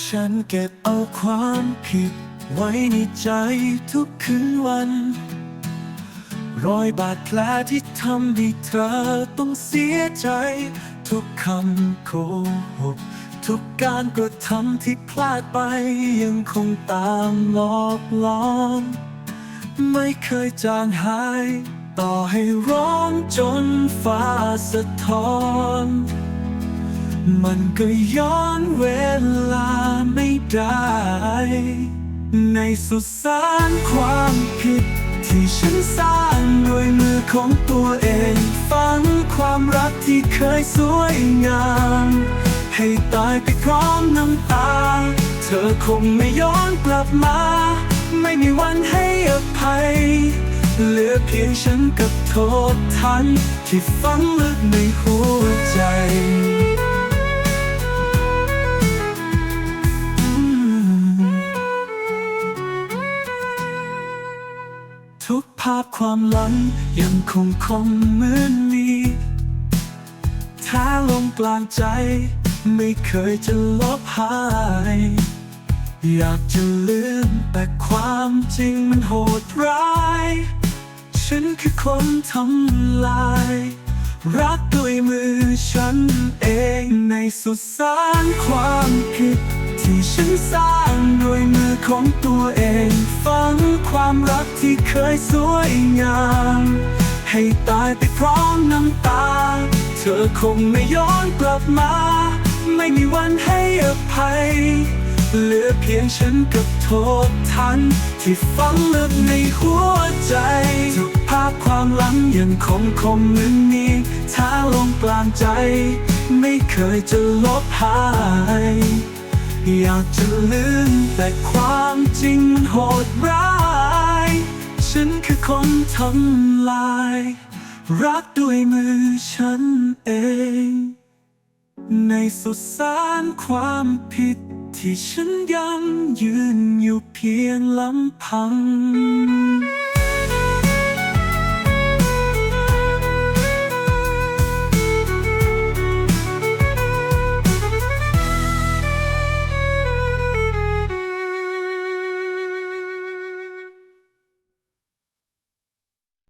ฉันเก็บเอาความผิดไว้ในใจทุกคืนวัน รอยบาดแผลที่ทำให้เธอต้องเสียใจ ทุกคำโกหกทุกการกระทำที่พลาดไปยังคงตามหลอกล้อนไม่เคยจางหาย ต่อให้ร้องจนฟ้าสะท้อน มันก็ย้อนเวลาไม่ได้ ในสุสานความผิด ที่ฉันสร้างด้วยมือของตัวเอง ฝังความรักที่เคยสวยงาม ให้ตายไปพร้อมน้ำตา เธอคงไม่ย้อนกลับมา ไม่มีวันให้อภัย เหลือเพียงฉันกับโทษทัน ที่ฝังลึกในหัวใจ ทุกภาพความหลังยังคงคงเหมือนมีถ้าลงกลางใจ ไม่เคยจะลบหาย อยากจะลืมแต่ความจริงมันโหดร้าย ฉันคือคนทำลาย รักด้วยมือฉันเองในสุสานความผิด ที่ฉันสร้างด้วยมือของตัวเองฝัง ความรักที่เคยสวยงาม ให้ตายไปพร้อมน้ำตา เธอคงไม่ย้อนกลับมา ไม่มีวันให้อภัย เหลือเพียงฉันกับโทษทัน ที่ฝังลึกในหัวใจทุกภาพความหลังยังคงคมมึนมีถ้าลงกลางใจ ไม่เคยจะลบหาย อยากจะลืมแต่ความจริงมันโหดร้าย ฉันคือคนทำลาย รักด้วยมือฉันเอง ในสุสานความผิดที่ฉันยังยืนอยู่เพียงลำพัง